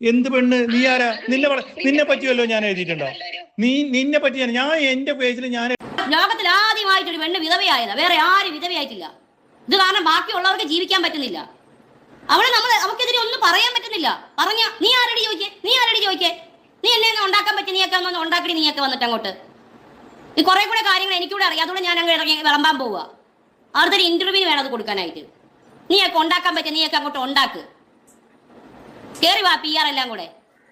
എന്ത് പെണ്ണ്? നീ ആരാ? നിന്നെ നിന്നെ പറ്റിയല്ലോ ഞാൻ എഴുതിയിട്ടുണ്ടോ? നീ നിന്നെ പറ്റി ഞാൻ എന്റെ പേജിൽ ഞാൻ ലോകത്തിൽ ആദ്യമായിട്ടൊരു പെണ്ണ് വിധവയായത്. വേറെ ആരും വിധവയായിട്ടില്ല. ഇത് കാരണം ബാക്കിയുള്ളവർക്ക് ജീവിക്കാൻ പറ്റുന്നില്ല. അവളെ നമ്മൾ അവക്കെതിരെ ഒന്നും പറയാൻ പറ്റുന്നില്ല. പറഞ്ഞ നീ ആരടി ചോദിക്കേ നീ ആരടി ചോദിക്കേ നീ എന്നെ ഉണ്ടാക്കാൻ പറ്റി? നീയൊക്കെ വന്ന് ഉണ്ടാക്കി നീയൊക്കെ വന്നിട്ട് അങ്ങോട്ട്. ഈ കുറെ കൂടെ കാര്യങ്ങൾ എനിക്കൂടെ അറിയാം. അതുകൊണ്ട് ഞാൻ അങ്ങ് ഇറങ്ങി വിളമ്പാൻ പോവുക. അടുത്തൊരു ഇന്റർവ്യൂ വേണം അത് കൊടുക്കാനായിട്ട്. നീയൊക്കെ ഉണ്ടാക്കാൻ പറ്റിയ നീയൊക്കെ അങ്ങോട്ട് ഉണ്ടാക്ക്. കേറി വാ പി ആർ എല്ലാം കൂടെ.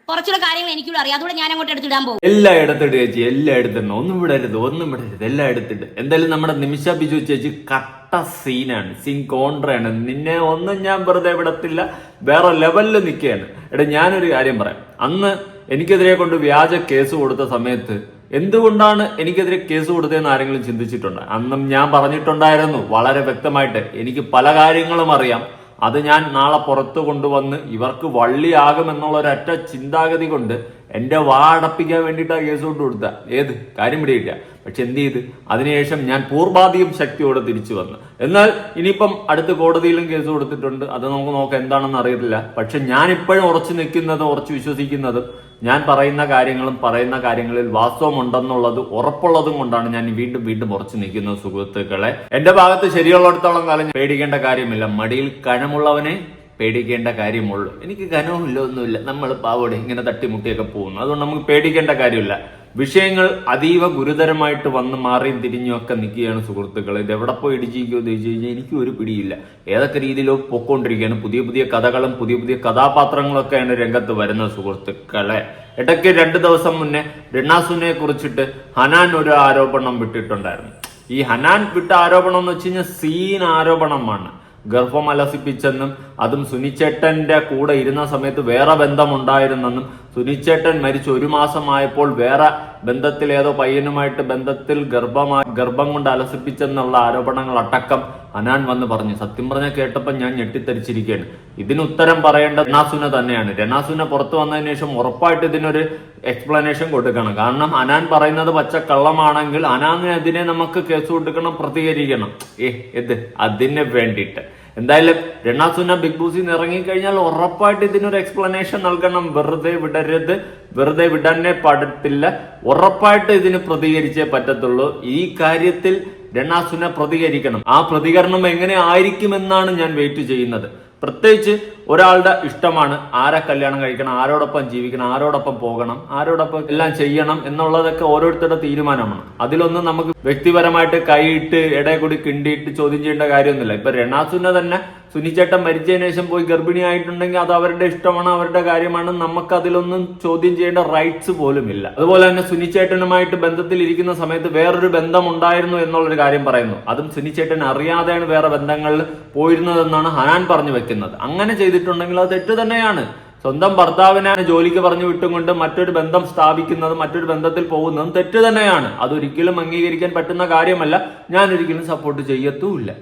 കുറച്ചുകൂടെ കാര്യങ്ങൾ എനിക്കൂടെ അറിയാം. അതുകൊണ്ട് ഞാൻ അങ്ങോട്ട് എടുത്തിടാൻ പോകും. എല്ലാ എടുത്തിട്ട് ചേച്ചി എല്ലാം എടുത്തിട്ട് ഒന്നും വിടരുത് ഒന്നും വിടരുത്. എല്ലാം എടുത്തിട്ട് എന്തായാലും നമ്മുടെ നിമിഷ ബിജു ചേച്ചി കട്ട സീനാണ്. സീൻ കോൺട്രയാണ് നിന്നെ ഒന്നും ഞാൻ വെറുതെ വിടത്തില്ല. വേറെ ലെവലിൽ നിൽക്കുകയാണ്. എടാ ഞാനൊരു കാര്യം പറയാം. അന്ന് എനിക്കെതിരെ കൊണ്ട് വ്യാജ കേസ് കൊടുത്ത സമയത്ത് എന്തുകൊണ്ടാണ് എനിക്കെതിരെ കേസ് കൊടുത്തതെന്ന് ആരെങ്കിലും ചിന്തിച്ചിട്ടുണ്ട്? അന്നും ഞാൻ പറഞ്ഞിട്ടുണ്ടായിരുന്നു. വളരെ വ്യക്തമായിട്ട് എനിക്ക് പല കാര്യങ്ങളും അറിയാം. അത് ഞാൻ നാളെ പുറത്തു കൊണ്ടുവന്ന് ഇവർക്ക് വള്ളിയാകുമെന്നുള്ള ഒരൊറ്റ ചിന്താഗതി കൊണ്ട് എന്റെ വാ അടപ്പിക്കാൻ വേണ്ടിയിട്ടാണ് കേസ് കൊണ്ട് കൊടുത്ത. ഏത്? കാര്യം പിടിയില്ല. പക്ഷെ എന്ത് ചെയ്ത്? അതിനുശേഷം ഞാൻ പൂർവാധികം ശക്തിയോടെ തിരിച്ചു വന്നു. എന്നാൽ ഇനിയിപ്പം അടുത്ത് കോടതിയിലും കേസ് കൊടുത്തിട്ടുണ്ട്. അത് നമുക്ക് നോക്കാം എന്താണെന്ന് അറിയത്തില്ല. പക്ഷെ ഞാൻ ഇപ്പോഴും ഉറച്ചു നിൽക്കുന്നതും ഉറച്ചു വിശ്വസിക്കുന്നതും ഞാൻ പറയുന്ന കാര്യങ്ങളും പറയുന്ന കാര്യങ്ങളിൽ വാസ്തവം ഉണ്ടെന്നുള്ളത് ഉറപ്പുള്ളതും കൊണ്ടാണ് ഞാൻ വീണ്ടും വീണ്ടും ഉറച്ചു നിൽക്കുന്നത് സുഹൃത്തുക്കളെ. എന്റെ ഭാഗത്ത് ശരിയുള്ളിടത്തോളം കാലം പേടിക്കേണ്ട കാര്യമില്ല. മടിയിൽ കനമുള്ളവനെ പേടിക്കേണ്ട കാര്യമുള്ളൂ. എനിക്ക് കനവുമില്ല ഒന്നുമില്ല. നമ്മൾ പാവോടെ ഇങ്ങനെ തട്ടിമുട്ടിയൊക്കെ പോകുന്നു. അതുകൊണ്ട് നമുക്ക് പേടിക്കേണ്ട കാര്യമില്ല. വിഷയങ്ങൾ അതീവ ഗുരുതരമായിട്ട് വന്ന് മാറിയും തിരിഞ്ഞും ഒക്കെ നിൽക്കുകയാണ് സുഹൃത്തുക്കൾ. ഇത് എവിടെ പോയി ഇടിച്ചിരിക്കുമോ എന്ന് ചോദിച്ചു കഴിഞ്ഞാൽ എനിക്കും ഒരു പിടിയില്ല. ഏതൊക്കെ രീതിയിലോ പൊക്കോണ്ടിരിക്കുകയാണ്. പുതിയ പുതിയ കഥകളും പുതിയ പുതിയ കഥാപാത്രങ്ങളൊക്കെയാണ് രംഗത്ത് വരുന്ന സുഹൃത്തുക്കളെ. ഇടയ്ക്ക് രണ്ട് ദിവസം മുന്നേ രണ്ണാസുനെ കുറിച്ചിട്ട് ഹനാൻ ഒരു ആരോപണം വിട്ടിട്ടുണ്ടായിരുന്നു. ഈ ഹനാൻ വിട്ട ആരോപണം എന്ന് വെച്ച് കഴിഞ്ഞാൽ സീൻ ആരോപണമാണ്. ഗർഭം അലസിപ്പിച്ചെന്നും അതും സുനിച്ചേട്ടന്റെ കൂടെ ഇരുന്ന സമയത്ത് വേറെ ബന്ധമുണ്ടായിരുന്നെന്നും സുനിച്ചേട്ടൻ മരിച്ച് ഒരു മാസമായപ്പോൾ വേറെ ബന്ധത്തിൽ ഏതോ പയ്യനുമായിട്ട് ബന്ധത്തിൽ ഗർഭമായി ഗർഭം കൊണ്ട് അലസിപ്പിച്ചെന്നുള്ള ആരോപണങ്ങൾ അടക്കം അനാൻ വന്ന് പറഞ്ഞു. സത്യം പറഞ്ഞ കേട്ടപ്പോൾ ഞാൻ ഞെട്ടിത്തരിച്ചിരിക്കുകയാണ്. ഇതിന് ഉത്തരം പറയേണ്ട രണാസുന തന്നെയാണ്. രണാസുന പുറത്തു വന്നതിന് ശേഷം ഉറപ്പായിട്ട് ഇതിനൊരു എക്സ്പ്ലനേഷൻ കൊടുക്കണം. കാരണം അനാൻ പറയുന്നത് പച്ചക്കള്ളമാണെങ്കിൽ അതിനെ നമുക്ക് കേസ് കൊടുക്കണം പ്രതികരിക്കണം. ഏ ഇത് അതിന് വേണ്ടിയിട്ട്. എന്തായാലും രണാസുന ബിഗ് ബോസിൽ നിന്ന് ഇറങ്ങിക്കഴിഞ്ഞാൽ ഉറപ്പായിട്ട് ഇതിനൊരു എക്സ്പ്ലനേഷൻ നൽകണം. വെറുതെ വിടരുത്. വെറുതെ വിടാനേ പാടത്തില്ല ഉറപ്പായിട്ട് ഇതിന് പ്രതികരിച്ചേ പറ്റത്തുള്ളൂ. ഈ കാര്യത്തിൽ രണാസുന പ്രതികരിക്കണം. ആ പ്രതികരണം എങ്ങനെ ആയിരിക്കുമെന്നാണ് ഞാൻ വെയിറ്റ് ചെയ്യുന്നത്. പ്രത്യേകിച്ച് ഒരാളുടെ ഇഷ്ടമാണ് ആരെ കല്യാണം കഴിക്കണം ആരോടൊപ്പം ജീവിക്കണം ആരോടൊപ്പം പോകണം ആരോടൊപ്പം എല്ലാം ചെയ്യണം എന്നുള്ളതൊക്കെ ഓരോരുത്തരുടെ തീരുമാനമാണ്. അതിലൊന്നും നമുക്ക് വ്യക്തിപരമായിട്ട് കൈയിട്ട് ഇടയിൽ കൂടി കിണ്ടിയിട്ട് ചോദ്യം ചെയ്യേണ്ട കാര്യമൊന്നുമില്ല. ഇപ്പൊ രണാസുനെ തന്നെ സുനിച്ചേട്ടൻ മരിച്ചതിന് ശേഷം പോയി ഗർഭിണിയായിട്ടുണ്ടെങ്കിൽ അത് അവരുടെ ഇഷ്ടമാണ് അവരുടെ കാര്യമാണ്. നമുക്ക് അതിലൊന്നും ചോദ്യം ചെയ്യേണ്ട റൈറ്റ്സ് പോലും ഇല്ല അതുപോലെ തന്നെ സുനിച്ചേട്ടനുമായിട്ട് ബന്ധത്തിൽ ഇരിക്കുന്ന സമയത്ത് വേറൊരു ബന്ധം ഉണ്ടായിരുന്നു എന്നുള്ളൊരു കാര്യം പറയുന്നു. അതും സുനിച്ചേട്ടൻ അറിയാതെയാണ് വേറെ ബന്ധങ്ങളിൽ പോയിരുന്നതെന്നാണ് ഹനാൻ പറഞ്ഞു വെക്കുന്നത്. അങ്ങനെ ചെയ്തിട്ടുണ്ടെങ്കിൽ അത് തെറ്റ് തന്നെയാണ്. സ്വന്തം ഭർത്താവിനെ ജോലിക്ക് പറഞ്ഞു വിട്ടുകൊണ്ട് മറ്റൊരു ബന്ധം സ്ഥാപിക്കുന്നതും മറ്റൊരു ബന്ധത്തിൽ പോകുന്നതും തെറ്റ് തന്നെയാണ്. അതൊരിക്കലും അംഗീകരിക്കാൻ പറ്റുന്ന കാര്യമല്ല. ഞാൻ ഒരിക്കലും സപ്പോർട്ട് ചെയ്യത്തുമില്ല.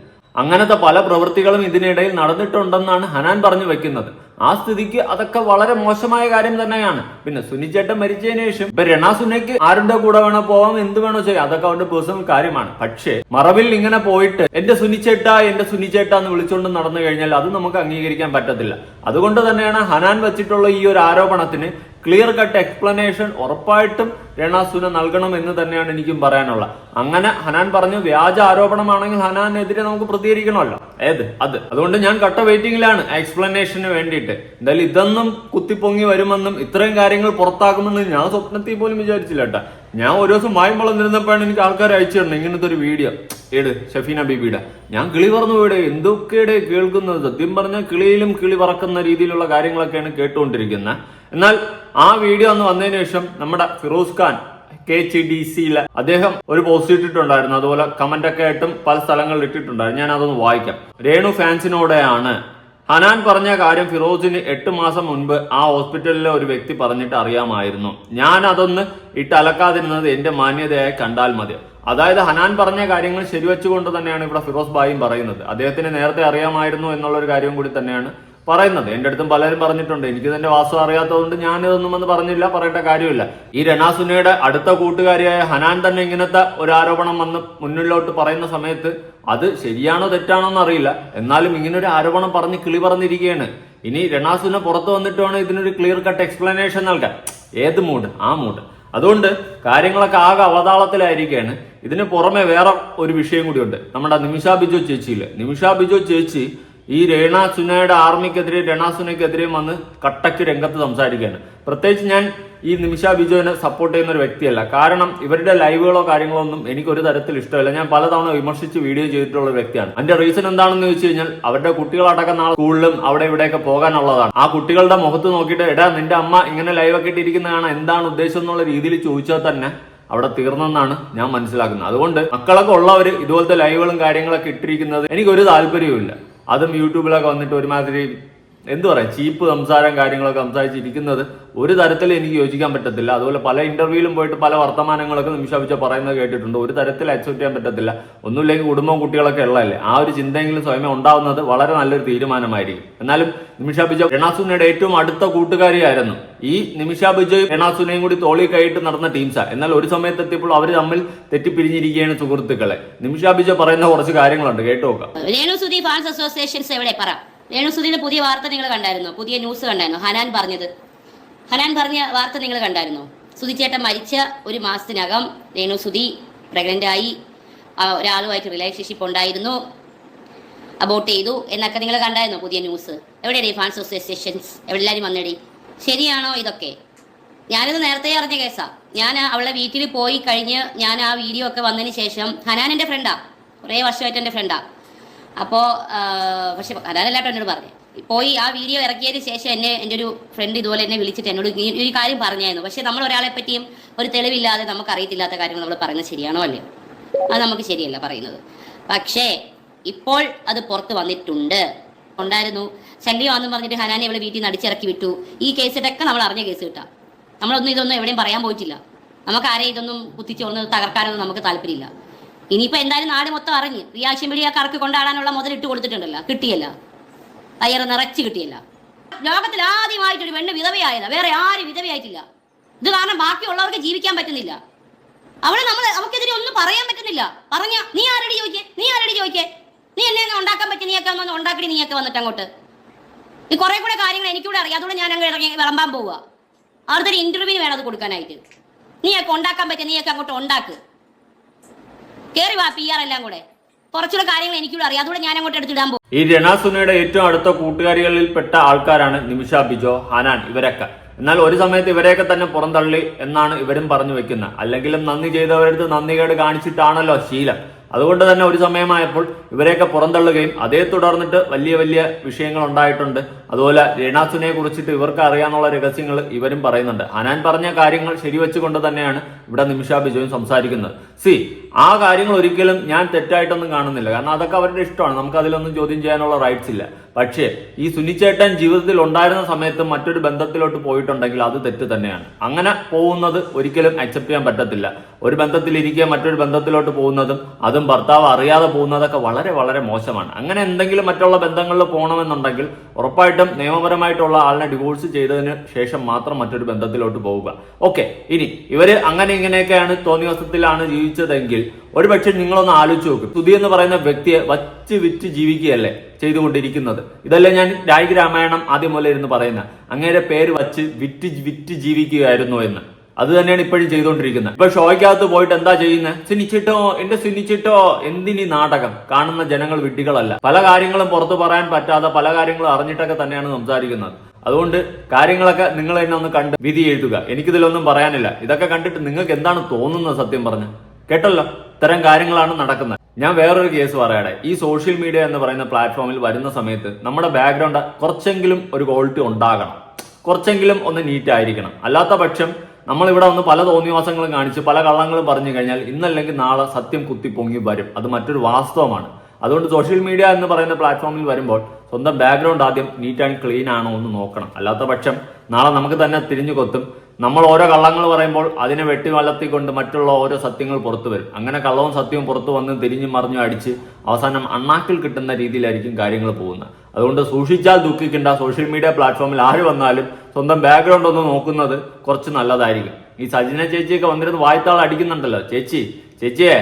അങ്ങനത്തെ പല പ്രവൃത്തികളും ഇതിനിടയിൽ നടന്നിട്ടുണ്ടെന്നാണ് ഹനാൻ പറഞ്ഞു വെക്കുന്നത്. ആ സ്ഥിതിക്ക് അതൊക്കെ വളരെ മോശമായ കാര്യം തന്നെയാണ്. പിന്നെ സുനിച്ചേട്ടൻ മരിച്ചതിന് ശേഷം ഇപ്പൊ രണാസുനയ്ക്ക് ആരുടെ കൂടെ വേണോ പോവാം എന്ത് വേണോ ചെയ്യാം അതൊക്കെ അവന്റെ പേഴ്സണൽ കാര്യമാണ്. പക്ഷേ മറവിൽ ഇങ്ങനെ പോയിട്ട് എന്റെ സുനിച്ചേട്ട എന്റെ സുനിച്ചേട്ട എന്ന് വിളിച്ചുകൊണ്ട് നടന്നു കഴിഞ്ഞാൽ അത് നമുക്ക് അംഗീകരിക്കാൻ പറ്റത്തില്ല. അതുകൊണ്ട് തന്നെയാണ് ഹനാൻ വെച്ചിട്ടുള്ള ഈ ഒരു ആരോപണത്തിന് ക്ലിയർ കട്ട് എക്സ്പ്ലനേഷൻ ഉറപ്പായിട്ടും രണാസുന നൽകണം എന്ന് തന്നെയാണ് എനിക്കും പറയാനുള്ളത്. അങ്ങനെ ഹനാൻ പറഞ്ഞു വ്യാജ ആരോപണമാണെങ്കിൽ ഹനാനെതിരെ നമുക്ക് പ്രതികരിക്കണമല്ലോ. ഏത്? അത്. അതുകൊണ്ട് ഞാൻ കട്ട വെയിറ്റിംഗിലാണ് എക്സ്പ്ലനേഷന് വേണ്ടിയിട്ട്. എന്തായാലും ഇതൊന്നും കുത്തിപ്പൊങ്ങി വരുമെന്നും ഇത്രയും കാര്യങ്ങൾ പുറത്താക്കുമെന്ന് ഞാൻ സ്വപ്നത്തിൽ പോലും വിചാരിച്ചില്ല കേട്ടാ. ഞാൻ ഒരു ദിവസം വായ്മളം നിരുന്നപ്പോഴാണ് എനിക്ക് ആൾക്കാർ അയച്ചു തരണം ഇങ്ങനത്തെ ഒരു വീഡിയോ ഏട് ഷഫീന ബീബിയുടെ. ഞാൻ കിളി പറഞ്ഞു പോയിടെ എന്തൊക്കെയുടെ കേൾക്കുന്നത്? സത്യം പറഞ്ഞാൽ കിളിയിലും കിളി പറക്കുന്ന രീതിയിലുള്ള കാര്യങ്ങളൊക്കെയാണ് കേട്ടുകൊണ്ടിരിക്കുന്നത്. എന്നാൽ ആ വീഡിയോ അന്ന് വന്നതിന് ശേഷം നമ്മുടെ Firoz Khan K H D സിയിലെ അദ്ദേഹം ഒരു പോസ്റ്റ് ഇട്ടിട്ടുണ്ടായിരുന്നു. അതുപോലെ കമന്റ് ഒക്കെ ആയിട്ടും പല സ്ഥലങ്ങളിൽ ഇട്ടിട്ടുണ്ടായിരുന്നു. ഞാൻ അതൊന്ന് വായിക്കാം. രേണു ഫാൻസിനോടെയാണ് ഹനാൻ പറഞ്ഞ കാര്യം ഫിറോസിന് എട്ട് മാസം മുൻപ് ആ ഹോസ്പിറ്റലിലെ ഒരു വ്യക്തി പറഞ്ഞിട്ട് അറിയാമായിരുന്നു. ഞാൻ അതൊന്ന് ഇട്ടലക്കാതിരുന്നത് എന്റെ മാന്യതയായി കണ്ടാൽ മതി. അതായത് ഹനാൻ പറഞ്ഞ കാര്യങ്ങൾ ശരിവെച്ചുകൊണ്ട് തന്നെയാണ് ഇവിടെ ഫിറോസ് ബായും പറയുന്നത്. അദ്ദേഹത്തിന് നേരത്തെ അറിയാമായിരുന്നു എന്നുള്ള ഒരു കാര്യം കൂടി തന്നെയാണ് പറയുന്നത്. എന്റെ അടുത്തും പലരും പറഞ്ഞിട്ടുണ്ട്. എനിക്ക് തന്നെ വാസ്തു അറിയാത്തതുകൊണ്ട് ഞാൻ ഇതൊന്നും എന്ന് പറഞ്ഞില്ല പറയേണ്ട കാര്യമില്ല. ഈ രണാസുനയുടെ അടുത്ത കൂട്ടുകാരിയായ ഹനാൻ തന്നെ ഇങ്ങനത്തെ ഒരു ആരോപണം വന്ന് മുന്നിലോട്ട് പറയുന്ന സമയത്ത് അത് ശരിയാണോ തെറ്റാണോ എന്നറിയില്ല എന്നാലും ഇങ്ങനെ ഒരു ആരോപണം പറഞ്ഞ് കിളി പറഞ്ഞിരിക്കുകയാണ്. ഇനി രണാസുന പുറത്ത് വന്നിട്ട് വേണം ഇതിനൊരു ക്ലിയർ കട്ട് എക്സ്പ്ലനേഷൻ നൽകാൻ. ഏത് മൂഡ് ആ മൂഡ് അതുകൊണ്ട് കാര്യങ്ങളൊക്കെ ആകെ അവതാളത്തിലായിരിക്കുകയാണ്. ഇതിന് പുറമെ വേറെ ഒരു വിഷയം കൂടിയുണ്ട്. നമ്മുടെ നിമിഷ ബിജോ ചേച്ചിയിൽ. നിമിഷ ബിജോ ചേച്ചി ഈ രേണ സുനയുടെ ആർമിക്കെതിരെ രേണ സുനയ്ക്കെതിരെയും വന്ന് കട്ടയ്ക്ക് രംഗത്ത് സംസാരിക്കുകയാണ്. പ്രത്യേകിച്ച് ഞാൻ ഈ നിമിഷ ബിജുവിനെ സപ്പോർട്ട് ചെയ്യുന്ന ഒരു വ്യക്തിയല്ല. കാരണം ഇവരുടെ ലൈവുകളോ കാര്യങ്ങളോ ഒന്നും എനിക്ക് ഒരു തരത്തിൽ ഇഷ്ടമല്ല. ഞാൻ പലതവണ വിമർശിച്ച് വീഡിയോ ചെയ്തിട്ടുള്ള ഒരു വ്യക്തിയാണ്. അതിന്റെ റീസൺ എന്താണെന്ന് ചോദിച്ചു കഴിഞ്ഞാൽ അവരുടെ കുട്ടികളടക്കം നാളെ സ്കൂളിലും അവിടെ ഇവിടെയൊക്കെ പോകാനുള്ളതാണ്. ആ കുട്ടികളുടെ മുഖത്ത് നോക്കിയിട്ട് എടാ നിന്റെ അമ്മ ഇങ്ങനെ ലൈവൊക്കെ ഇട്ടിരിക്കുന്നതാണ് എന്താണ് ഉദ്ദേശം? എന്നുള്ള രീതിയിൽ ചോദിച്ചാൽ തന്നെ അവിടെ തീർന്നെന്നാണ് ഞാൻ മനസ്സിലാക്കുന്നത്. അതുകൊണ്ട് മക്കളൊക്കെ ഉള്ളവർ ഇതുപോലത്തെ ലൈവുകളും കാര്യങ്ങളൊക്കെ ഇട്ടിരിക്കുന്നത് എനിക്കൊരു താല്പര്യവും അതും യൂട്യൂബിലൊക്കെ വന്നിട്ട് ഒരുമാതിരി എന്തു പറയാം? ചീപ്പ് സംസാരം കാര്യങ്ങളൊക്കെ സംസാരിച്ചിരിക്കുന്നത് ഒരു തരത്തിൽ എനിക്ക് യോജിക്കാൻ പറ്റത്തില്ല. അതുപോലെ പല ഇന്റർവ്യൂവിലും പോയിട്ട് പല വർത്തമാനങ്ങളൊക്കെ നിമിഷാപിച്ച പറയുന്നത് കേട്ടിട്ടുണ്ട്. ഒരു തരത്തിൽ അക്സെപ്റ്റ് ചെയ്യാൻ പറ്റത്തില്ല. ഒന്നുമില്ലെങ്കിൽ കുടുംബവും കുട്ടികളൊക്കെ ഉള്ളതല്ലേ? ആ ഒരു ചിന്തയെങ്കിലും സ്വയമേ ഉണ്ടാവുന്നത് വളരെ നല്ലൊരു തീരുമാനമായിരിക്കും. എന്നാലും നിമിഷ ബിജോ രണാസുനയുടെ ഏറ്റവും അടുത്ത കൂട്ടുകാരിയായിരുന്നു. ഈ നിമിഷ ബിജോയും കൂടി തോളി കൈയിട്ട് നടന്ന ടീംസാ. എന്നാൽ ഒരു സമയത്ത് എത്തിയപ്പോൾ അവർ തമ്മിൽ തെറ്റിപ്പിരിഞ്ഞിരിക്കുകയാണ് സുഹൃത്തുക്കളെ. നിമിഷ ബിജോ പറയുന്ന കുറച്ച് കാര്യങ്ങളുണ്ട്. കേട്ടു നോക്കാം. അസോസിയേഷൻസ് എവിടെ? പറ. രേണുസുതിയുടെ പുതിയ വാർത്ത നിങ്ങൾ കണ്ടായിരുന്നോ? പുതിയ ന്യൂസ് കണ്ടായിരുന്നോ? ഹനാൻ പറഞ്ഞത്. ഹനാൻ പറഞ്ഞ വാർത്ത നിങ്ങൾ കണ്ടായിരുന്നോ? സുതിച്ചേട്ടൻ മരിച്ച ഒരു മാസത്തിനകം രേണുസുതി പ്രഗ്നന്റ് ആയി. ഒരാളുമായിട്ട് റിലേഷൻഷിപ്പ് ഉണ്ടായിരുന്നു. അബോട്ട് ചെയ്തു. എന്നൊക്കെ നിങ്ങൾ കണ്ടായിരുന്നോ പുതിയ ന്യൂസ് എവിടെയാണ് ഈ ഫാൻസ് അസോസിയേഷൻസ് എവിടെല്ലാവരും വന്നടി? ശരിയാണോ ഇതൊക്കെ? ഞാനിത് നേരത്തെ അറിഞ്ഞ കേസാ. ഞാൻ അവളുടെ വീട്ടിൽ പോയി കഴിഞ്ഞ് ഞാൻ ആ വീഡിയോ ഒക്കെ വന്നതിന് ശേഷം ഹനാൻ എന്റെ ഫ്രണ്ടാ കുറേ വർഷമായിട്ട് എന്റെ ഫ്രണ്ടാ അപ്പോൾ പക്ഷെ അതാണല്ലാട്ടോ എന്നോട് പറഞ്ഞു. പോയി ആ വീഡിയോ ഇറക്കിയതിന് ശേഷം എന്നെ എന്റെ ഒരു ഫ്രണ്ട് ഇതുപോലെ എന്നെ വിളിച്ചിട്ട് എന്നോട് ഈ ഒരു കാര്യം പറഞ്ഞായിരുന്നു. പക്ഷെ നമ്മൾ ഒരാളെ പറ്റിയും ഒരു തെളിവില്ലാതെ നമുക്ക് അറിയത്തില്ലാത്ത കാര്യങ്ങൾ നമ്മൾ പറയുന്നത് ശരിയാണോ അല്ലയോ? അത് നമുക്ക് ശരിയല്ല പറയുന്നത്. പക്ഷേ ഇപ്പോൾ അത് പുറത്ത് വന്നിട്ടുണ്ട്. ഉണ്ടായിരുന്നു. ശല്യമാണെന്ന് പറഞ്ഞിട്ട് ഹനാനെ ഇവിടെ വീട്ടിൽ നിന്ന് അടിച്ചിറക്കി വിട്ടു. ഈ കേസിട്ടൊക്കെ നമ്മൾ അറിഞ്ഞ കേസ് കിട്ടാം. നമ്മളൊന്നും ഇതൊന്നും എവിടെയും പറയാൻ പോയിട്ടില്ല. നമുക്ക് ആരെയും ഇതൊന്നും കുത്തിച്ചോർന്ന് തകർക്കാനൊന്നും നമുക്ക് താല്പര്യമില്ല. ഇനിയിപ്പോൾ എന്തായാലും നാട് മൊത്തം അറിഞ്ഞ് റിയാക്ഷൻ മീഡിയ കറക്ക് കൊണ്ടാടാനുള്ള മുതൽ ഇട്ട് കൊടുത്തിട്ടുണ്ടല്ലോ. കിട്ടിയല്ല. അയ്യറ് നിറച്ച് കിട്ടിയല്ല. ലോകത്തിൽ ആദ്യമായിട്ട് ഒരു പെണ്ണ് വിധവയായതാ. വേറെ ആരും വിധവയായിട്ടില്ല. ഇത് കാരണം ബാക്കിയുള്ളവർക്ക് ജീവിക്കാൻ പറ്റുന്നില്ല. അവിടെ നമ്മൾ നമുക്കെതിരെ ഒന്നും പറയാൻ പറ്റുന്നില്ല. പറഞ്ഞ നീ ആരടി ചോദിക്കേ നീ ആരടി ചോദിക്കേ നീ എന്നെ ഒന്ന് ഉണ്ടാക്കാൻ പറ്റി? നീയൊക്കെ ഒന്ന് ഉണ്ടാക്കി നീയൊക്കെ വന്നിട്ട് അങ്ങോട്ട്. ഈ കുറെ കൂടെ കാര്യങ്ങൾ എനിക്കൂടെ അറിയാം. അതുകൊണ്ട് ഞാൻ അങ്ങ് ഇറങ്ങി വിളമ്പാൻ പോവുക അവിടുത്തെ ഒരു ഇന്റർവ്യൂ വേണം അത് കൊടുക്കാനായിട്ട്. നീയൊക്കെ ഉണ്ടാക്കാൻ പറ്റിയ നീയൊക്കെ അങ്ങോട്ട് ഉണ്ടാക്ക്. കേറി വാ പി ആർ എല്ലാം കൂടെ. കുറച്ചുകൂടെ കാര്യങ്ങൾ എനിക്കൂടെ അറിയാം. അതുകൂടെ ഞാൻ അങ്ങോട്ട് എടുത്തിടാൻ പോകും ഈ രണാസുനയുടെ ഏറ്റവും അടുത്ത കൂട്ടുകാരികളിൽ പെട്ട ആൾക്കാരാണ് നിമിഷ ബിജോ ഹനാൻ ഇവരൊക്കെ. എന്നാൽ ഒരു സമയത്ത് ഇവരെയൊക്കെ തന്നെ പുറന്തള്ളി എന്നാണ് ഇവരും പറഞ്ഞു വെക്കുന്നത്. അല്ലെങ്കിലും നന്ദി ചെയ്തവരടുത്ത് നന്ദികേട് കാണിച്ചിട്ടാണല്ലോ ശീലം. അതുകൊണ്ട് തന്നെ ഒരു സമയമായപ്പോൾ ഇവരെയൊക്കെ പുറന്തള്ളുകയും അതേ തുടർന്നിട്ട് വലിയ വലിയ വിഷയങ്ങൾ ഉണ്ടായിട്ടുണ്ട്. അതുപോലെ രണാസുനെ കുറിച്ചിട്ട് ഇവർക്ക് അറിയാനുള്ള രഹസ്യങ്ങൾ ഇവരും പറയുന്നുണ്ട്. ഹനാൻ പറഞ്ഞ കാര്യങ്ങൾ ശരിവെച്ചുകൊണ്ട് തന്നെയാണ് ഇവിടെ നിമിഷ ബിജോയും സംസാരിക്കുന്നത്. സി ആ കാര്യങ്ങൾ ഒരിക്കലും ഞാൻ തെറ്റായിട്ടൊന്നും കാണുന്നില്ല. കാരണം അതൊക്കെ അവരുടെ ഇഷ്ടമാണ്. നമുക്ക് അതിലൊന്നും ചോദ്യം ചെയ്യാനുള്ള റൈറ്റ്സ് ഇല്ല. പക്ഷേ ഈ സുനിച്ചേട്ടൻ ജീവിതത്തിൽ ഉണ്ടായിരുന്ന സമയത്ത് മറ്റൊരു ബന്ധത്തിലോട്ട് പോയിട്ടുണ്ടെങ്കിൽ അത് തെറ്റ് തന്നെയാണ്. അങ്ങനെ പോകുന്നത് ഒരിക്കലും അക്സെപ്റ്റ് ചെയ്യാൻ പറ്റത്തില്ല. ഒരു ബന്ധത്തിൽ ഇരിക്കുക മറ്റൊരു ബന്ധത്തിലോട്ട് പോകുന്നതും അതും ഭർത്താവ് അറിയാതെ പോകുന്നതൊക്കെ വളരെ വളരെ മോശമാണ്. അങ്ങനെ എന്തെങ്കിലും മറ്റുള്ള ബന്ധങ്ങളിൽ പോകണമെന്നുണ്ടെങ്കിൽ ഉറപ്പായിട്ടും നിയമപരമായിട്ടുള്ള ആളിനെ ഡിവോഴ്സ് ചെയ്തതിന് ശേഷം മാത്രം മറ്റൊരു ബന്ധത്തിലോട്ട് പോവുക. ഓക്കെ ഇനി ഇവർ അങ്ങനെ ഇങ്ങനെയൊക്കെയാണ് തോന്നിവസത്തിലാണ് ജീവിച്ചതെങ്കിൽ ഒരുപക്ഷെ നിങ്ങളൊന്ന് ആലോചിച്ച് നോക്കും. സ്തുതി എന്ന് പറയുന്ന വ്യക്തിയെ വച്ച് വിറ്റ് ജീവിക്കുകയല്ലേ ചെയ്തുകൊണ്ടിരിക്കുന്നത്? ഇതല്ലേ ഞാൻ രായിക രാമായണം ആദ്യം മുതലേ ഇരുന്ന് പറയുന്നത് അങ്ങേരെ പേര് വച്ച് വിറ്റ് വിറ്റ് ജീവിക്കുകയായിരുന്നു എന്ന്. അത് തന്നെയാണ് ഇപ്പോഴും ചെയ്തുകൊണ്ടിരിക്കുന്നത്. ഇപ്പൊ ഷോയ്ക്കകത്ത് പോയിട്ട് എന്താ ചെയ്യുന്നത് സിനിച്ചിട്ടോ എന്റെ സിനിച്ചിട്ടോ എന്തിനീ നാടകം? കാണുന്ന ജനങ്ങൾ വിട്ടികളല്ല പല കാര്യങ്ങളും പുറത്തു പറയാൻ പറ്റാതെ പല കാര്യങ്ങളും അറിഞ്ഞിട്ടൊക്കെ തന്നെയാണ് സംസാരിക്കുന്നത്. അതുകൊണ്ട് കാര്യങ്ങളൊക്കെ നിങ്ങൾ തന്നെ ഒന്ന് കണ്ട് വിധി എഴുതുക. എനിക്കിതിലൊന്നും പറയാനില്ല. ഇതൊക്കെ കണ്ടിട്ട് നിങ്ങൾക്ക് എന്താണ് തോന്നുന്നത് സത്യം പറഞ്ഞ് കേട്ടല്ലോ? ഇത്തരം കാര്യങ്ങളാണ് നടക്കുന്നത്. ഞാൻ വേറൊരു കേസ് പറയാടെ. ഈ സോഷ്യൽ മീഡിയ എന്ന് പറയുന്ന പ്ലാറ്റ്ഫോമിൽ വരുന്ന സമയത്ത് നമ്മുടെ ബാക്ക്ഗ്രൗണ്ട് കുറച്ചെങ്കിലും ഒരു ക്വാളിറ്റി ഉണ്ടാകണം. കുറച്ചെങ്കിലും ഒന്ന് നീറ്റ് ആയിരിക്കണം. അല്ലാത്ത പക്ഷം നമ്മളിവിടെ വന്ന് പല തോന്നിവാസങ്ങളും കാണിച്ച് പല കള്ളങ്ങളും പറഞ്ഞു കഴിഞ്ഞാൽ ഇന്നല്ലെങ്കിൽ നാളെ സത്യം കുത്തി പൊങ്ങി വരും. അത് മറ്റൊരു വാസ്തവമാണ്. അതുകൊണ്ട് സോഷ്യൽ മീഡിയ എന്ന് പറയുന്ന പ്ലാറ്റ്ഫോമിൽ വരുമ്പോൾ സ്വന്തം ബാക്ക്ഗ്രൗണ്ട് ആദ്യം നീറ്റ് ആൻഡ് ക്ലീൻ ആണോ എന്ന് നോക്കണം. അല്ലാത്ത പക്ഷം നാളെ നമുക്ക് തന്നെ തിരിഞ്ഞു കൊത്തും നമ്മൾ ഓരോ കള്ളങ്ങൾ പറയുമ്പോൾ അതിനെ വെട്ടി വളർത്തിക്കൊണ്ട് മറ്റുള്ള ഓരോ സത്യങ്ങൾ പുറത്തു വരും. അങ്ങനെ കള്ളവും സത്യവും പുറത്തു വന്ന് തിരിഞ്ഞു മറിഞ്ഞു അടിച്ച് അവസാനം അണ്ണാക്കിൽ കിട്ടുന്ന രീതിയിലായിരിക്കും കാര്യങ്ങൾ പോകുന്നത്. അതുകൊണ്ട് സൂക്ഷിച്ചാൽ ദുഃഖിക്കേണ്ട സോഷ്യൽ മീഡിയ പ്ലാറ്റ്ഫോമിൽ ആര് വന്നാലും സ്വന്തം ബാക്ക്ഗ്രൗണ്ട് ഒന്ന് നോക്കുന്നത് കുറച്ച് നല്ലതായിരിക്കും. ഈ സജിന ചേച്ചിയൊക്കെ വന്നിരുന്ന് വായത്താൾ അടിക്കുന്നുണ്ടല്ലോ. ചേച്ചി ചേച്ചിയെ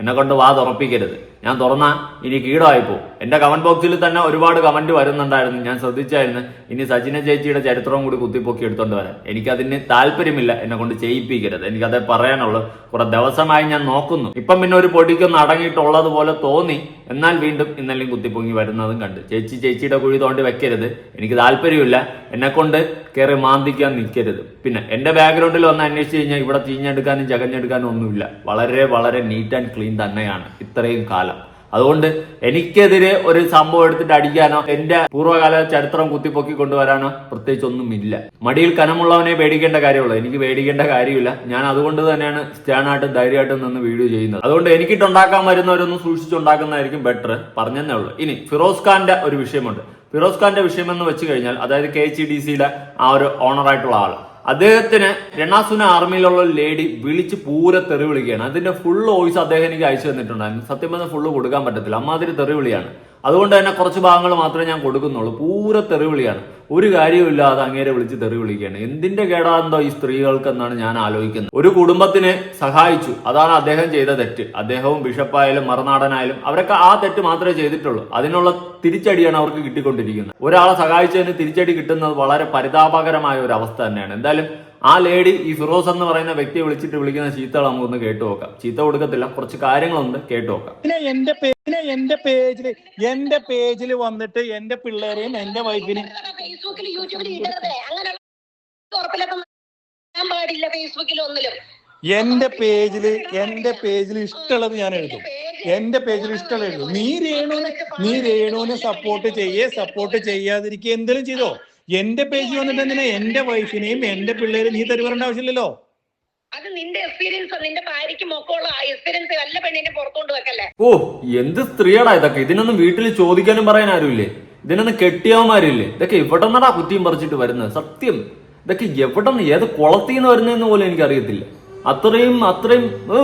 എന്നെ കൊണ്ട് വാ തുറപ്പിക്കരുത്. ഞാൻ തുറന്നാൽ ഇനി കീടമായി പോകും എന്റെ കമന്റ് ബോക്സിൽ തന്നെ ഒരുപാട് കമന്റ് വരുന്നുണ്ടായിരുന്നു. ഞാൻ ശ്രദ്ധിച്ചായിരുന്നു. ഇനി സച്ചിന ചേച്ചിയുടെ ചരിത്രവും കൂടി കുത്തിപ്പൊക്കി എടുത്തോണ്ട് വരാൻ. എനിക്കതിന് താല്പര്യമില്ല എന്നെ കൊണ്ട് ചെയ്യിപ്പിക്കരുത്. എനിക്കത് പറയാനുള്ളൂ. കുറെ ദിവസമായി ഞാൻ നോക്കുന്നു. ഇപ്പം പിന്നെ ഒരു പൊടിക്കൊന്ന് അടങ്ങിയിട്ടുള്ളത് പോലെ തോന്നി. എന്നാൽ വീണ്ടും ഇന്നലെയും കുത്തിപ്പൊങ്ങി വരുന്നതും കണ്ട്. ചേച്ചി ചേച്ചിയുടെ കുഴി തോണ്ടി വെക്കരുത്. എനിക്ക് താല്പര്യമില്ല. എന്നെ കൊണ്ട് കയറി മാന്തിക്കാൻ നിൽക്കരുത്. പിന്നെ എന്റെ ബാക്ക്ഗ്രൗണ്ടിൽ വന്ന് അന്വേഷിച്ച് കഴിഞ്ഞാൽ ഇവിടെ ചീഞ്ഞെടുക്കാനും ചകഞ്ഞെടുക്കാനും ഒന്നുമില്ല. വളരെ വളരെ നീറ്റ് ആൻഡ് ക്ലീൻ തന്നെയാണ് ഇത്രയും കാലം. അതുകൊണ്ട് എനിക്കെതിരെ ഒരു സംഭവം എടുത്തിട്ട് അടിക്കാനോ എന്റെ പൂർവകാല ചരിത്രം കുത്തിപ്പൊക്കി കൊണ്ടുവരാനോ പ്രത്യേകിച്ച് ഇല്ല. മടിയിൽ കനമുള്ളവനെ പേടിക്കേണ്ട കാര്യമുള്ളൂ. എനിക്ക് പേടിക്കേണ്ട കാര്യമില്ല. ഞാൻ അതുകൊണ്ട് തന്നെയാണ് സ്റ്റാനായിട്ടും ധൈര്യമായിട്ടും നിന്ന് വീഡിയോ ചെയ്യുന്നത്. അതുകൊണ്ട് എനിക്കിട്ടുണ്ടാക്കാൻ വരുന്നവരൊന്നും സൂക്ഷിച്ചുണ്ടാക്കുന്നതായിരിക്കും ബെറ്റർ പറഞ്ഞതേ ഉള്ളൂ. ഇനി ഫിറോസ് ഖാന്റെ ഒരു വിഷയമുണ്ട്. ഫിറോസ് ഖാന്റെ വിഷയം എന്ന് വെച്ച് കഴിഞ്ഞാൽ അതായത് കെ എച്ച് ഡി സിയുടെ ആ ഒരു ഓണറായിട്ടുള്ള ആൾ. അദ്ദേഹത്തിന് രണാസുന ആർമിയിലുള്ള ലേഡി വിളിച്ച് പൂരെ തെറി വിളിക്കുകയാണ്. അതിന്റെ ഫുൾ വോയിസ് അദ്ദേഹം എനിക്ക് അയച്ചു തന്നിട്ടുണ്ടായിരുന്നു സത്യം പറഞ്ഞാൽ ഫുള്ള് കൊടുക്കാൻ പറ്റത്തില്ല. അമ്മാതിരി തെറി വിളിയാണ്. അതുകൊണ്ട് തന്നെ കുറച്ച് ഭാഗങ്ങൾ മാത്രമേ ഞാൻ കൊടുക്കുന്നുള്ളൂ. പൂര തെറി വിളിയാണ് ഒരു കാര്യമില്ലാതെ അങ്ങേരെ വിളിച്ച് തെറി വിളിക്കുകയാണ് എന്തിന്റെ കേടാന്തോ ഈ സ്ത്രീകൾക്ക് എന്നാണ് ഞാൻ ആലോചിക്കുന്നത്. ഒരു കുടുംബത്തിനെ സഹായിച്ചു. അതാണ് അദ്ദേഹം ചെയ്ത തെറ്റ്. അദ്ദേഹവും ബിഷപ്പായാലും മറുനാടനായാലും അവരൊക്കെ ആ തെറ്റ് മാത്രമേ ചെയ്തിട്ടുള്ളൂ. അതിനുള്ള തിരിച്ചടിയാണ് അവർക്ക് കിട്ടിക്കൊണ്ടിരിക്കുന്നത്. ഒരാളെ സഹായിച്ചതിന് തിരിച്ചടി കിട്ടുന്നത് വളരെ പരിതാപകരമായ ഒരു അവസ്ഥ തന്നെയാണ്. എന്തായാലും ആ ലേഡി ഈ ഫിറോസ് എന്ന് പറയുന്ന വ്യക്തിയെ വിളിച്ചിട്ട് വിളിക്കുന്ന ചീത്തകൾ നമുക്കൊന്ന് കേട്ടു നോക്കാം. ചീത്ത കൊടുക്കത്തില്ല. കുറച്ച് കാര്യങ്ങളുണ്ട്. കേട്ടു നോക്കാം. പിന്നെ എന്റെ പിന്നെ എന്റെ പേജിൽ എന്റെ പേജിൽ വന്നിട്ട് എന്റെ പിള്ളേരെയും എന്റെ വൈഫിനെ ഫേസ്ബുക്കിൽ യൂട്യൂബിൽ അങ്ങനെ പാടില്ല ഫേസ്ബുക്കിൽ ഒന്നിലും. എന്റെ പേജിൽ എന്റെ പേജിൽ ഇഷ്ടമുള്ളത് ഞാൻ എഴുതും. എന്റെ പേജിൽ ഇഷ്ടമുള്ളത് എഴുതും. നീ രേണുവിനെ നീ രേണുവിനെ സപ്പോർട്ട് ചെയ്യേ സപ്പോർട്ട് ചെയ്യാതിരിക്കുക എന്തെങ്കിലും ചെയ്തോ? എന്റെ പേജ് വന്നിട്ട് എന്തിനാ എന്റെ വൈഫിനെയും എന്റെ പിള്ളേരെയും നീ തരുവരേണ്ട ആവശ്യമില്ലല്ലോ? അത് നിന്റെ എക്സ്പീരിയൻസ് നിന്റെ ഭാര്യയ്ക്ക് മൊക്കമുള്ള എക്സ്പീരിയൻസ് വല്ല പെണ്ണിനെ പുറത്തോണ്ട് വെക്കല്ലേ? ഓ എന്ത് സ്ത്രീയാടാ ഇതൊക്കെ? ഇതിനൊന്നും വീട്ടിൽ ചോദിക്കാനും പറയാൻ ആരുമില്ലേ? ഇതിനൊന്നും കെട്ടിയവന്മാരില്ലേ? ഇതൊക്കെ എവിടെ നിന്നാ കുറ്റിയും പറിച്ചിട്ട് വരുന്നത്? സത്യം. ഇതൊക്കെ എവിടെ നിന്ന് ഏത് കുളത്തിൽ നിന്ന് വരുന്നതെന്ന് പോലും എനിക്കറിയത്തില്ല. അത്രയും അത്രയും ഏ,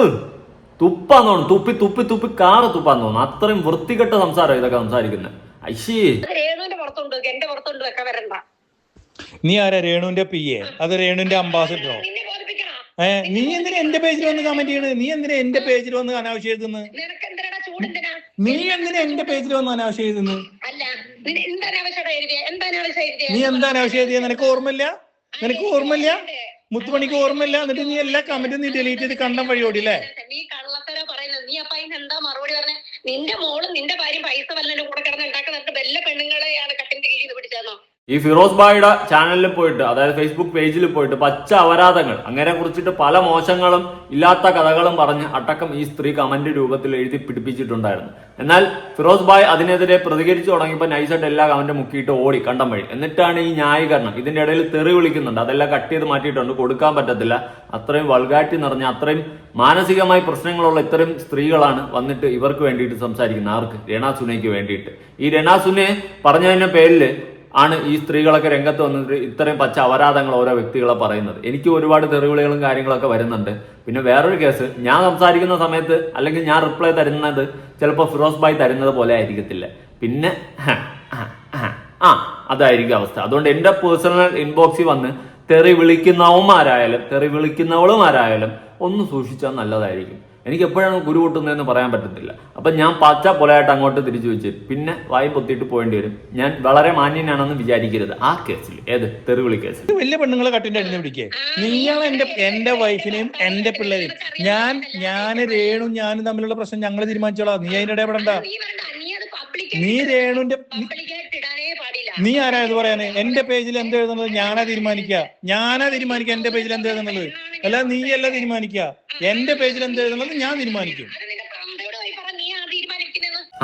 തുപ്പാന്ന് തോന്നുന്നു. തുപ്പി തുപ്പി തുപ്പി കാറ് തുപ്പാന്ന് തോന്നുന്നു. അത്രയും വൃത്തികെട്ട സംസാരം ഇതൊക്കെ സംസാരിക്കുന്നത്. ഐശേ. രേണുവിന്റെ പുറത്തോണ്ട് എന്റെ പുറത്തുണ്ട് വരണ്ട. നീ ആരാ? രേണുവിന്റെ പി എ അത് രേണുവിന്റെ അംബാസിഡറോ ഏ നീ എന്തിനാ എന്റെ പേജിൽ വന്ന് കമന്റ് ചെയ്യണത് നീ എന്തിനാ എന്റെ പേജിൽ വന്ന് അനാവശ്യം എഴുതുന്നത് നീ എന്തിനാ എന്റെ പേജിൽ വന്ന് അനാവശ്യം എഴുതുന്നത് അല്ല നിന- എന്താണ് ആവശ്യം എഴുതിയ? എന്താണ് നീ എന്താ അനാവശ്യം എഴുതിയത് നിനക്ക് ഓർമ്മയില്ല? നിനക്ക് ഓർമ്മയില്ല? മുത്തുമണിക്ക് ഓർമ്മയില്ല? എന്നിട്ട് നീ എല്ലാ കമന്റും നീ ഡിലീറ്റ് ചെയ്ത് കണ്ടം വഴി ഓടില്ലേ നീ കള്ളത്തര പറയുന്നത്. നീ അപ്പൊ അതിന് എന്താ മറുപടി പറഞ്ഞ? നിന്റെ മോളും നിന്റെ ഭാര്യയും പൈസ വല്ലതിന്റെ കൂടെ കിടന്ന് ഉണ്ടാക്കുന്നുണ്ട് വല്ല പെണ്ണുങ്ങളെയാണ് കട്ടിന്റെ കീഴിൽ നിന്ന് പിടിച്ചതെന്നോ ഈ ഫിറോസ് ബായിയുടെ ചാനലിൽ പോയിട്ട് അതായത് ഫേസ്ബുക്ക് പേജിൽ പോയിട്ട് പച്ച അപരാധങ്ങൾ അങ്ങനെ കുറിച്ചിട്ട് പല മോശങ്ങളും ഇല്ലാത്ത കഥകളും പറഞ്ഞ് അടക്കം ഈ സ്ത്രീ കമന്റ് രൂപത്തിൽ എഴുതി പിടിപ്പിച്ചിട്ടുണ്ടായിരുന്നു. എന്നാൽ ഫിറോസ് ബായ് അതിനെതിരെ പ്രതികരിച്ചു തുടങ്ങിയപ്പോൾ നൈസായിട്ട് എല്ലാ കമന്റും മുക്കിയിട്ട് ഓടി കണ്ടം വഴി. എന്നിട്ടാണ് ഈ ന്യായീകരണം. ഇതിന്റെ ഇടയിൽ തെറി വിളിക്കുന്നുണ്ട്. അതെല്ലാം കട്ട് ചെയ്ത് മാറ്റിയിട്ടുണ്ട്. കൊടുക്കാൻ പറ്റത്തില്ല. അത്രയും വൾഗാറ്റി നിറഞ്ഞ അത്രയും മാനസികമായി പ്രശ്നങ്ങളുള്ള ഇത്തരം സ്ത്രീകളാണ് വന്നിട്ട് ഇവർക്ക് വേണ്ടിയിട്ട് സംസാരിക്കുന്നത്. ആർക്ക്? രണാ സുനയ്ക്ക് വേണ്ടിയിട്ട്. ഈ രണാ സുനെ പറഞ്ഞതിന്റെ പേരിൽ ആണ് ഈ സ്ത്രീകളൊക്കെ രംഗത്ത് വന്നിട്ട് ഇത്രയും പച്ച അപരാധങ്ങൾ ഓരോ വ്യക്തികളെ പറയുന്നത്. എനിക്ക് ഒരുപാട് തെറിവിളികളും കാര്യങ്ങളൊക്കെ വരുന്നുണ്ട്. പിന്നെ വേറൊരു കേസ് ഞാൻ സംസാരിക്കുന്ന സമയത്ത് അല്ലെങ്കിൽ ഞാൻ റിപ്ലൈ തരുന്നത് ചിലപ്പോൾ ഫിറോസ് ബായ് തരുന്നത് പോലെ ആയിരിക്കത്തില്ല. പിന്നെ ആ അതായിരിക്കും അവസ്ഥ. അതുകൊണ്ട് എന്റെ പേഴ്സണൽ ഇൻബോക്സിൽ വന്ന് തെറി വിളിക്കുന്നവന്മാരായാലും തെറി വിളിക്കുന്നവളുമാരായാലും ഒന്ന് സൂക്ഷിച്ചാൽ നല്ലതായിരിക്കും. എനിക്ക് എപ്പോഴാണ് ഗുരു പൊട്ടുന്നതെന്ന് പറയാൻ പറ്റത്തില്ല. അപ്പൊ ഞാൻ പച്ച പൊലയായിട്ട് അങ്ങോട്ട് തിരിച്ചു വെച്ച് പിന്നെ വായി പൊത്തിയിട്ട് പോകേണ്ടി വരും. ഞാൻ വളരെ മാന്യനാണെന്ന് വിചാരിക്കരുത്. ആ കേസിൽ ഏത്? തെറിവിളി കേസിൽ. വലിയ പെണ്ണുങ്ങളെ കട്ടിന്റെ അടിഞ്ഞു പിടിക്കേ. നിങ്ങൾ എന്റെ എന്റെ വൈഫിനെയും എന്റെ പിള്ളേരെയും. ഞാൻ ഞാൻ രേണു ഞാനും തമ്മിലുള്ള പ്രശ്നം ഞങ്ങൾ തീരുമാനിച്ചോളാം. നീ അതിന്റെ ഇടപെടണ്ട നീ രേണുന്റെ നീ ആരാ ഇത് പറയാന്? എന്റെ പേജിൽ എന്ത് എഴുതുന്നത് ഞാനാ തീരുമാനിക്കുക ഞാനാ തീരുമാനിക്കുക എന്റെ പേജിൽ എന്ത് എഴുതുന്നത്? അല്ല നീ അല്ല തീരുമാനിക്കുക എന്റെ പേജിൽ എന്ത് എഴുതുന്നത് ഞാൻ തീരുമാനിക്കും.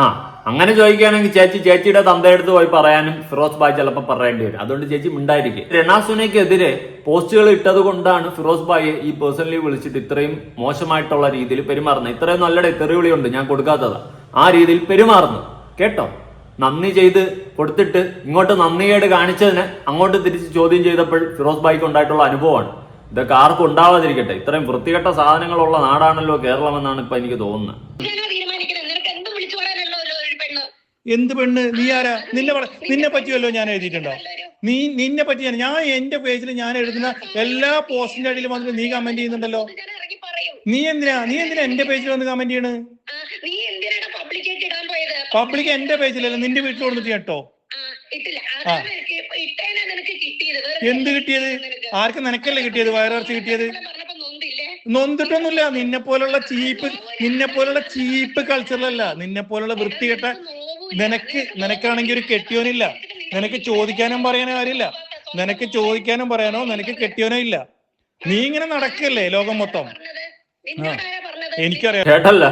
ആ അങ്ങനെ ചോദിക്കുകയാണെങ്കിൽ ചേച്ചി ചേച്ചിയുടെ തന്തയെടുത്ത് പോയി പറയാനും ഫിറോസ് ബായ് ചിലപ്പോൾ പറയേണ്ടി വരും. അതുകൊണ്ട് ചേച്ചി മിണ്ടായിരിക്കും. രണാസുനയ്ക്കെതിരെ പോസ്റ്റുകൾ ഇട്ടത് കൊണ്ടാണ് ഫിറോസ് ബായ് ഈ പേഴ്സണലി വിളിച്ചിട്ട് ഇത്രയും മോശമായിട്ടുള്ള രീതിയിൽ പെരുമാറുന്നത്. ഇത്രയും നല്ല തെറിവിളിയുണ്ട് ഞാൻ കൊടുക്കാത്തതാ. ആ രീതിയിൽ പെരുമാറുന്നു. കേട്ടോ? നന്ദി ചെയ്ത് കൊടുത്തിട്ട് ഇങ്ങോട്ട് നന്ദികേട് കാണിച്ചതിന് അങ്ങോട്ട് തിരിച്ച് ചോദ്യം ചെയ്തപ്പോൾ ഫിറോസ് ബായിക്ക് ഉണ്ടായിട്ടുള്ള അനുഭവമാണ്. ഇതൊക്കെ ആർക്കും ഉണ്ടാവാതിരിക്കട്ടെ. ഇത്രയും വൃത്തികെട്ട സാധനങ്ങളുള്ള നാടാണല്ലോ കേരളം എന്നാണ് ഇപ്പൊ എനിക്ക് തോന്നുന്നത് എന്തും വിളിച്ചു പറയാനല്ലോ ഒരു പെണ്ണ്? എന്ത് പെണ്ണ്? നീ ആരാ? നിന്നെ നിന്നെ പറ്റിയല്ലോ ഞാൻ എഴുതിയിട്ടുണ്ടോ? നീ നിന്നെ പറ്റി ഞാൻ എന്റെ പേജിൽ ഞാൻ എഴുതുന്ന എല്ലാ പോസ്റ്റിന്റെ അടിയിലും വന്നിട്ട് നീ കമന്റ് ചെയ്യുന്നുണ്ടല്ലോ. നീ എന്തിനാ? നീ എന്തിനാ എന്റെ പേജിൽ വന്ന് കമന്റ് ചെയ്യണ്? പബ്ലിക് എന്റെ പേജിലല്ല നിന്റെ വീട്ടിൽ കൊടുത്തിട്ട് കേട്ടോ. എന്ത് കിട്ടിയത്. ആർക്ക് നിനക്കല്ലേ കിട്ടിയത്? വയറിറച്ചി കിട്ടിയത്? നൊന്തിട്ടൊന്നുമില്ല. നിന്നെ പോലുള്ള ചീപ്പ് നിന്നെ പോലുള്ള ചീപ്പ് കൾച്ചറിലല്ല. നിന്നെ പോലുള്ള വൃത്തികെട്ട നിനക്ക് നിനക്കാണെങ്കിൽ ഒരു കെട്ടിയോനില്ല. നിനക്ക് ചോദിക്കാനും പറയാനോ കാര്യമില്ല നിനക്ക് ചോദിക്കാനും പറയാനോ നിനക്ക് കെട്ടിയോനോ ഇല്ല. നീ ഇങ്ങനെ നടക്കല്ലേ ലോകം മൊത്തം? എനിക്കറിയാം. കേട്ടല്ല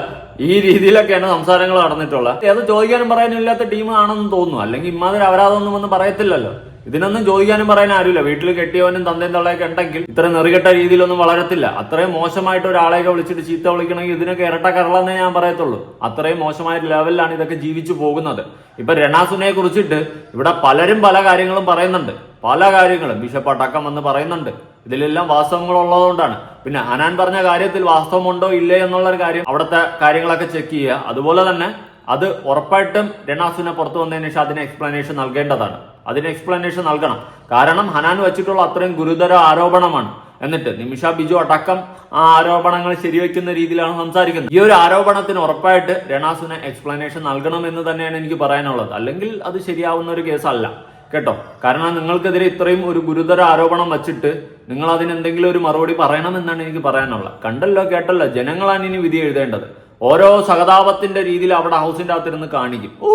ഈ രീതിയിലൊക്കെയാണ് സംസാരങ്ങൾ നടന്നിട്ടുള്ളത്. അത് ചോദിക്കാനും പറയാനും ഇല്ലാത്ത ടീം ആണെന്ന് തോന്നുന്നു. അല്ലെങ്കിൽ ഇമാതിരി അവരാതൊന്നും ഒന്നും പറയത്തില്ലല്ലോ. ഇതിനൊന്നും ചോദിക്കാനും പറയാൻ ആരുമില്ല. വീട്ടിൽ കെട്ടിയവനും തന്തയും തള്ളയൊക്കെ ഉണ്ടെങ്കിൽ ഇത്ര നെറുകെട്ട രീതിയിലൊന്നും വളരത്തില്ല. അത്രയും മോശമായിട്ട് ഒരാളെയൊക്കെ വിളിച്ചിട്ട് ചീത്ത വിളിക്കണമെങ്കിൽ ഇതിനൊക്കെ ഇരട്ട കരളെന്നേ ഞാൻ പറയത്തുള്ളൂ. അത്രയും മോശമായ ലെവലിലാണ് ഇതൊക്കെ ജീവിച്ചു പോകുന്നത്. ഇപ്പൊ രണാസുനെ കുറിച്ചിട്ട് ഇവിടെ പലരും പല കാര്യങ്ങളും പറയുന്നുണ്ട്. പല കാര്യങ്ങളും. ബിഷപ്പ് അടക്കം വന്ന് പറയുന്നുണ്ട്. ഇതിലെല്ലാം വാസ്തവങ്ങൾ ഉള്ളതുകൊണ്ടാണ് പിന്നെ അനാൻ പറഞ്ഞ കാര്യത്തിൽ വാസ്തവമുണ്ടോ ഇല്ലേ എന്നുള്ള ഒരു കാര്യം അവിടുത്തെ കാര്യങ്ങളൊക്കെ ചെക്ക് ചെയ്യുക. അതുപോലെ തന്നെ അത് ഉറപ്പായിട്ടും രണാസുനെ പുറത്തു വന്നതിന് ശേഷം അതിന് എക്സ്പ്ലനേഷൻ നൽകേണ്ടതാണ്. അതിന് എക്സ്പ്ലനേഷൻ നൽകണം. കാരണം ഹനാൻ വെച്ചിട്ടുള്ള അത്രയും ഗുരുതര ആരോപണമാണ്. എന്നിട്ട് നിമിഷ ബിജു അടക്കം ആ ആരോപണങ്ങൾ ശരിവെക്കുന്ന രീതിയിലാണ് സംസാരിക്കുന്നത്. ഈ ഒരു ആരോപണത്തിന് ഉറപ്പായിട്ട് രണാസുന് എക്സ്പ്ലനേഷൻ നൽകണം എന്ന് തന്നെയാണ് എനിക്ക് പറയാനുള്ളത്. അല്ലെങ്കിൽ അത് ശരിയാവുന്ന ഒരു കേസല്ല. കേട്ടോ? കാരണം നിങ്ങൾക്കെതിരെ ഇത്രയും ഒരു ഗുരുതര ആരോപണം വച്ചിട്ട് നിങ്ങൾ അതിന് എന്തെങ്കിലും ഒരു മറുപടി പറയണം എന്നാണ് എനിക്ക് പറയാനുള്ളത്. കണ്ടല്ലോ കേട്ടല്ലോ? ജനങ്ങളാണ് ഇനി വിധി എഴുതേണ്ടത്. ഓരോ സഹതാപത്തിന്റെ രീതിയിൽ അവിടെ ഹൗസിന്റെ അകത്തിരുന്ന് കാണിക്കും. ഓ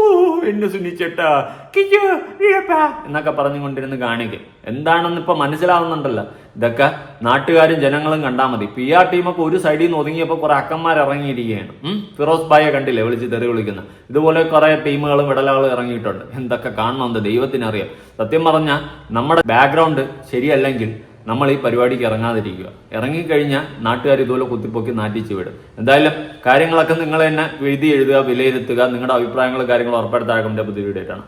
എന്നെ സുനിച്ചേട്ടാ എന്നൊക്കെ പറഞ്ഞുകൊണ്ടിരുന്ന് കാണിക്കും. എന്താണെന്ന് ഇപ്പൊ മനസ്സിലാവുന്നുണ്ടല്ലോ. ഇതൊക്കെ നാട്ടുകാരും ജനങ്ങളും കണ്ടാൽ മതി. പി ആർ ടീമൊക്കെ ഒരു സൈഡിൽ നിന്ന് ഒതുങ്ങിയപ്പോൾ കുറെ അക്കന്മാർ ഇറങ്ങിയിരിക്കുകയാണ്? ഫിറോസ് ഭായെ കണ്ടില്ലേ വിളിച്ച് തെറി വിളിക്കുന്ന? ഇതുപോലെ കുറെ ടീമുകളും വിടലകളും ഇറങ്ങിയിട്ടുണ്ട്. എന്തൊക്കെ കാണണമെന്ന് ദൈവത്തിനറിയാം. സത്യം പറഞ്ഞാൽ നമ്മുടെ ബാക്ക്ഗ്രൗണ്ട് ശരിയല്ലെങ്കിൽ നമ്മൾ ഈ പരിപാടിക്ക് ഇറങ്ങാതിരിക്കുക. ഇറങ്ങിക്കഴിഞ്ഞാൽ നാട്ടുകാർ ഇതുപോലെ കുത്തിപ്പൊക്കി നാട്ടിച്ച് വിടും. എന്തായാലും കാര്യങ്ങളൊക്കെ നിങ്ങൾ തന്നെ എഴുതി എഴുതുക വിലയിരുത്തുക. നിങ്ങളുടെ അഭിപ്രായങ്ങളും കാര്യങ്ങളും ഉറപ്പെടുത്താൻ പുതിയ വീഡിയോ ആയിട്ടാണ്